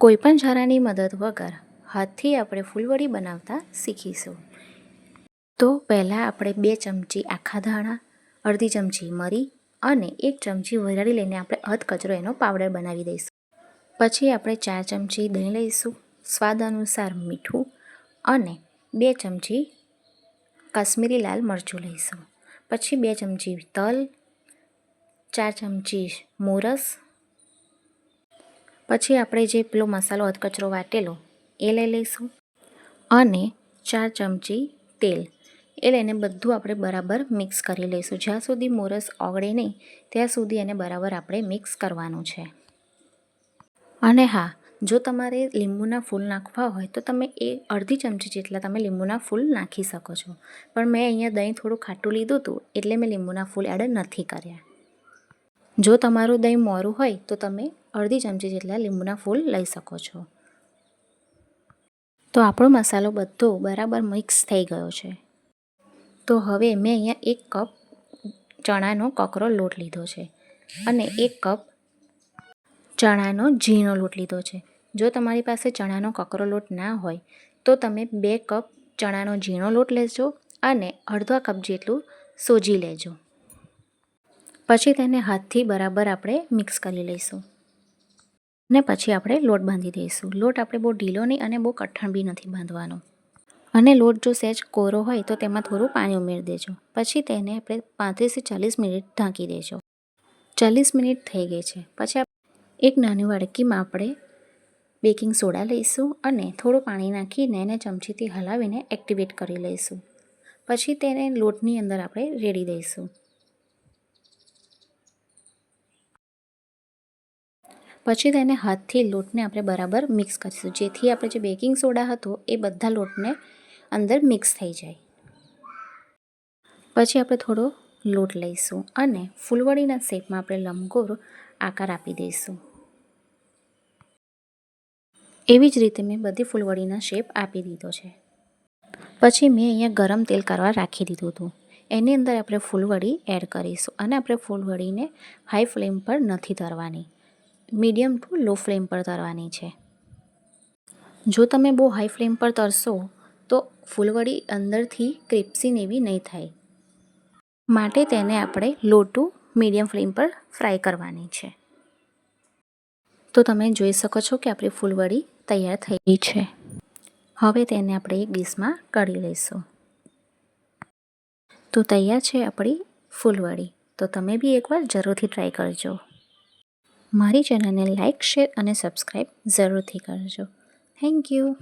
કોઈપણ ઝારાની મદદ વગર હાથથી આપણે ફૂલવડી બનાવતા શીખીશું. તો પહેલાં આપણે બે ચમચી આખા ધાણા, અડધી ચમચી મરી અને એક ચમચી વરાળી લઈને આપણે અધ કચરો એનો પાવડર બનાવી દઈશું. પછી આપણે ચાર ચમચી દહીં લઈશું, સ્વાદ અનુસાર મીઠું અને બે ચમચી કાશ્મીરી લાલ મરચું લઈશું. પછી બે ચમચી તલ, ચાર ચમચી મોરસ પછી આપણે જે પેલો મસાલો અધકચરો વાટેલો, એ લઈ લઈશું. અને ચાર ચમચી તેલ, એ લઈને બધું આપણે બરાબર મિક્સ કરી લઈશું. જ્યાં સુધી મોરસ ઓગળે નહીં, ત્યાં સુધી એને બરાબર આપણે મિક્સ કરવાનું છે. અને હા, જો તમારે લીંબુના ફૂલ નાખવા હોય, તો તમે એ અડધી ચમચી જેટલા તમે લીંબુના ફૂલ નાખી શકો છો. પણ મેં અહીંયા દહીં થોડું ખાટું લીધું હતું, એટલે મેં લીંબુના ફૂલ એડ નથી કર્યા. જો તમારું દહીં મોરું હોય તો તમે અડધી ચમચી જેટલા લીંબુના ફૂલ લઈ શકો છો. તો આપણો મસાલો બધો બરાબર મિક્સ થઈ ગયો છે. તો હવે મેં અહીંયા એક કપ ચણાનો કકરો લોટ લીધો છે અને એક કપ ચણાનો ઝીણો લોટ લીધો છે. જો તમારી પાસે ચણાનો કકરો લોટ ના હોય તો તમે બે કપ ચણાનો ઝીણો લોટ લેજો અને અડધો કપ જેટલું સોજી લેજો. પછી તેને હાથથી બરાબર આપણે મિક્સ કરી લઈશું. ને પછી આપણે લોટ બાંધી દઈશું. લોટ આપણે બહુ ઢીલો નહીં અને બહુ કઠણ બી નથી બાંધવાનો. અને લોટ જો સહેજ કોરો હોય તો તેમાં થોડું પાણી ઉમેરી દેજો. પછી તેને આપણે પાંત્રીસથી ચાલીસ મિનિટ ઢાંકી દેજો. ચાલીસ મિનિટ થઈ ગઈ છે. પછી એક નાની વાડકીમાં આપણે બેકિંગ સોડા લઈશું અને થોડું પાણી નાખીને એને ચમચીથી હલાવીને એક્ટિવેટ કરી લઈશું. પછી તેને લોટની અંદર આપણે રેડી દઈશું. પછી તેને હાથથી લોટને આપણે બરાબર મિક્સ કરીશું. જેથી આપણે જે બેકિંગ સોડા હતો એ બધા લોટને અંદર મિક્સ થઈ જાય. પછી આપણે થોડો લોટ લઈશું અને ફૂલવડીના શેપમાં આપણે લંબગોળ આકાર આપી દઈશું. એવી જ રીતે મેં બધી ફૂલવડીના શેપ આપી દીધો છે. પછી મેં અહીંયા ગરમ તેલ કરવા રાખી દીધું હતું. એની અંદર આપણે ફૂલવડી એડ કરીશું અને આપણે ફૂલવડીને હાઈ ફ્લેમ પર નથી તરવાની મીડિયમ ટુ લો ફ્લેમ પર તરવાની છે. જો તમે બહુ હાઈ ફ્લેમ પર તરશો, તો ફૂલવડી અંદરથી ક્રિપ્સીને એવી નહીં થાય. માટે તેને આપણે લો ટુ મીડિયમ ફ્લેમ પર ફ્રાય કરવાની છે. તો તમે જોઈ શકો છો કે આપણી ફૂલવડી તૈયાર થઈ છે. હવે તેને આપણે એક ડીશમાં કાઢી લઈશું. તો તૈયાર છે આપણી ફૂલવડી. તો તમે બી એકવાર જરૂરથી ટ્રાય કરજો. મારી ચેનલને લાઇક શેર અને સબસ્ક્રાઈબ જરૂરથી કરજો. Thank you.